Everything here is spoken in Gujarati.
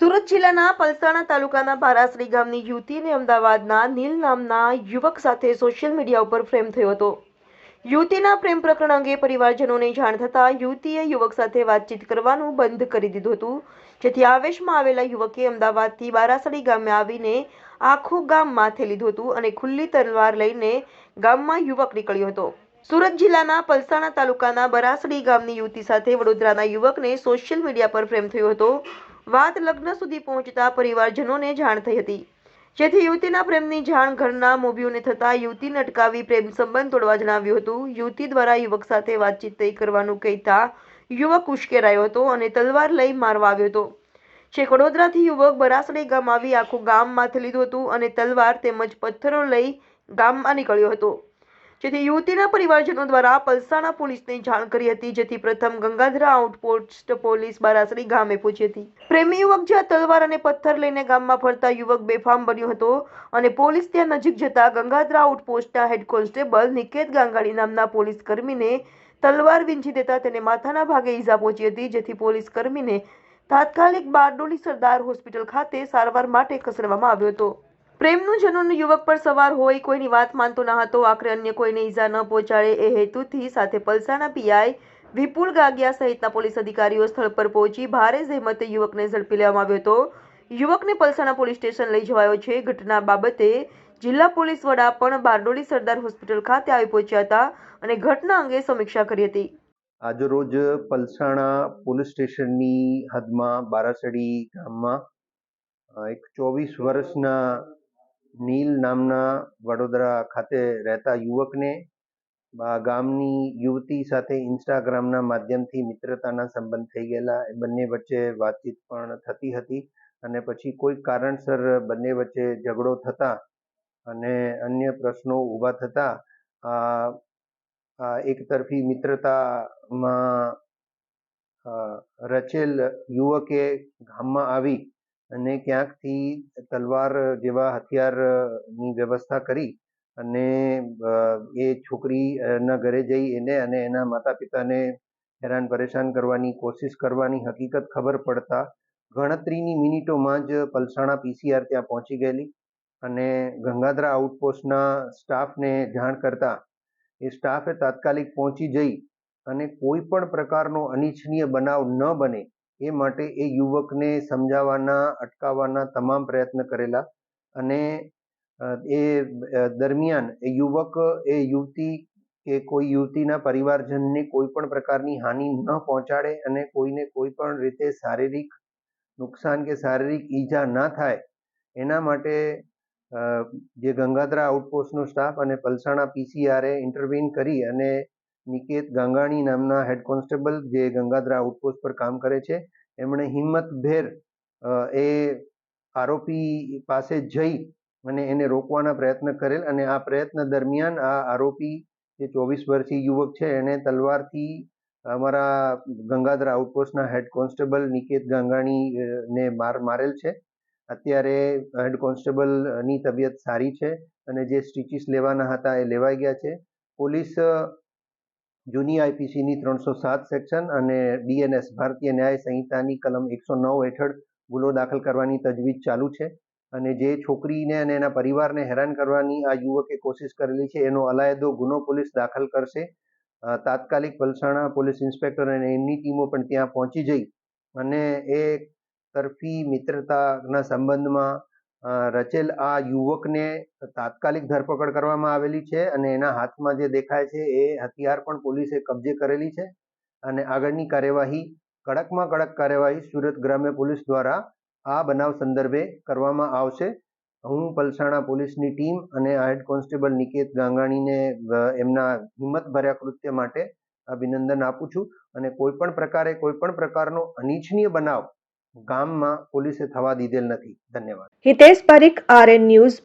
સુરત જિલ્લાના પલસાણા તાલુકાના બારાસરી ગામની યુવતીને અમદાવાદના નીલ નામના યુવક સાથે સોશિયલ મીડિયા ઉપર ફ્રેમ થયો હતો. યુવતીના પ્રેમ પ્રકરણ અંગે પરિવારજનોને જાણ થતાં યુવતીએ યુવક સાથે વાતચીત કરવાનું બંધ કરી દીધું હતું. જેથી આવેશમાં આવેલા યુવકે અમદાવાદથી બારાસરી ગામે આવીને આખું ગામ માથે લીધું હતું અને ખુલ્લી તલવાર લઈને ગામમાં યુવક નીકળ્યો હતો. સુરત જિલ્લાના પલસાણા તાલુકાના બરાસડી ગામની યુવતી સાથે વડોદરાના યુવકને સોશિયલ મીડિયા પર પ્રેમ થયો હતો. વાત લગ્ન સુધી પહોંચતા પરિવારજનોને જાણ થઈ હતી. જેથી યુવતીના પ્રેમની જાણ ઘરના મોભીઓને થતાં યુવતીને અટકાવી પ્રેમ સંબંધ તોડવા જણાવ્યું હતું. યુવતી દ્વારા યુવક સાથે વાતચીત થઈ કરવાનું કહેતા યુવક ઉશ્કેરાયો હતો અને તલવાર લઈ મારવા આવ્યો હતો. છેક વડોદરાથી યુવક બરાસડી ગામ આવી આખું ગામ માથે લીધું હતું અને તલવાર તેમજ પથ્થરો લઈ ગામમાં નીકળ્યો હતો. જેથી યુવતીના પરિવારજનો દ્વારા પલસાણા પોલીસને જાણ કરી હતી, જેથી પ્રથમ ગંગાધરા આઉટપોસ્ટ પોલીસ બારાસરી ગામે પહોંચી હતી. પ્રેમી યુવક જ્યાં તલવાર અને પથ્થર લઈને ગામમાં ફરતા યુવક બેફામ બન્યો હતો અને પોલીસ ત્યાં નજીક જતા ગંગાધરા આઉટપોસ્ટના હેડ કોન્સ્ટેબલ નિકેત ગાંગાડી નામના પોલીસ કર્મીને તલવાર વીંછી દેતા તેને માથાના ભાગે ઈજા પહોંચી હતી, જેથી પોલીસ કર્મીને તાત્કાલિક બારડોલી સરદાર હોસ્પિટલ ખાતે સારવાર માટે ખસેડવામાં આવ્યો હતો. પ્રેમનું જનૂન યુવક પર સવાર હોય, કોઈની વાત માનતો ન હતો, આખરે અન્ય કોઈને ઈજા ન પહોંચાડે એ હેતુથી સાથે પલસાણા પીઆઈ વિપુલ ગાગિયા સહિતના પોલીસ અધિકારીઓ સ્થળ પર પહોંચી ભારે જહેમતે યુવકને ઝડપી લેવામાં આવ્યો હતો. યુવકને પલસાણા પોલીસ સ્ટેશન લઈ જવાયો છે. ઘટના બાબતે જિલ્લા પોલીસ વડા પણ બારડોલી સરદાર હોસ્પિટલ ખાતે આવી પહોંચ્યા હતા અને ઘટના અંગે સમીક્ષા કરી હતી. આજરોજ પલસાણા પોલીસ સ્ટેશનની હદમાં બારાસડી ગામમાં એક ચોવીસ વર્ષના નીલ નામના વડોદરા ખાતે રહેતા યુવકને ગામની યુવતી સાથે ઇન્સ્ટાગ્રામના માધ્યમથી મિત્રતાના સંબંધ થઈ ગયેલા. એ બંને વચ્ચે વાતચીત પણ થતી હતી અને પછી કોઈ કારણસર બંને વચ્ચે ઝઘડો થતા અને અન્ય પ્રશ્નો ઊભા થતા એકતરફી મિત્રતામાં રચેલ યુવકે ગામમાં આવી અને ક્યાંકથી તલવાર જેવા હથિયારની વ્યવસ્થા કરી અને એ છોકરીના ઘરે જઈ એને અને એના માતા પિતાને હેરાન પરેશાન કરવાની કોશિશ કરવાની હકીકત ખબર પડતા ગણતરીની મિનિટોમાં જ પલસાણા પીસીઆર ત્યાં પહોંચી ગયેલી અને ગંગાધરા આઉટપોસ્ટના સ્ટાફને જાણ કરતા એ સ્ટાફે તાત્કાલિક પહોંચી જઈ અને કોઈ પણ પ્રકારનો અનિચ્છનીય બનાવ ન બને એ માટે એ યુવકને સમજાવવાના, અટકાવવાના તમામ પ્રયત્ન કરેલા અને એ દરમિયાન એ યુવક, એ યુવતી કે કોઈ યુવતીના પરિવારજનને કોઈ પણ પ્રકારની હાનિ ન પહોંચાડે અને કોઈને કોઈ પણ રીતે શારીરિક નુકસાન કે શારીરિક ઈજા ના થાય, એના માટે જે ગંગાધરા આઉટપોસ્ટનો સ્ટાફ અને પલસાણા પીસીઆરે ઇન્ટરવીન કરી અને નિકેત ગાંગાણી નામના હેડ કોન્સ્ટેબલ જે ગંગાધરા આઉટપોસ્ટ પર કામ કરે છે. એમણે હિંમતભેર એ આરોપી પાસે જઈ અને એને રોકવાના પ્રયત્ન કરેલ અને આ પ્રયત્ન દરમિયાન આ આરોપી જે ચોવીસ વર્ષીય યુવક છે એણે તલવારથી અમારા ગંગાધ્રા આઉટપોસ્ટના હેડ કોન્સ્ટેબલ નિકેત ગાંગાણી ને માર મારેલ છે. અત્યારે હેડ કોન્સ્ટેબલની તબિયત સારી છે અને જે સ્ટીચીસ લેવાના હતા એ લેવાઈ ગયા છે. પોલીસ જૂની આઈપીસીની ત્રણસો સાત સેક્શન અને ડીએનએસ ભારતીય ન્યાય સંહિતાની કલમ એકસો નવ હેઠળ ગુનો દાખલ કરવાની તજવીજ ચાલુ છે અને જે છોકરીને અને એના પરિવારને હેરાન કરવાની આ યુવકે કોશિશ કરેલી છે, એનો અલાયદો ગુનો પોલીસ દાખલ કરશે. તાત્કાલિક પલસાણા પોલીસ ઇન્સ્પેક્ટર અને એમની ટીમો પણ ત્યાં પહોંચી જઈ અને એ તરફી મિત્રતાના સંબંધમાં રચેલ આ યુવકને તાત્કાલિક ધરપકડ કરવામાં આવેલી છે અને એના હાથમાં જે દેખાય છે એ હથિયાર પણ પોલીસે કબજે કરેલી છે અને આગળની કાર્યવાહી, કડકમાં કડક કાર્યવાહી સુરત ગ્રામ્ય પોલીસ દ્વારા આ બનાવ સંદર્ભે કરવામાં આવશે. હું પલસાણા પોલીસની ટીમ અને હેડ કોન્સ્ટેબલ નિકેત ગાંગાણીને એમના હિંમતભર્યા કૃત્ય માટે અભિનંદન આપું છું અને કોઈ પણ પ્રકારે કોઈ પણ પ્રકારનો અનિચ્છનીય બનાવ ગામમાં પોલીસે થવા દીધેલ નથી. ધન્યવાદ. Hitesh Parikh RN news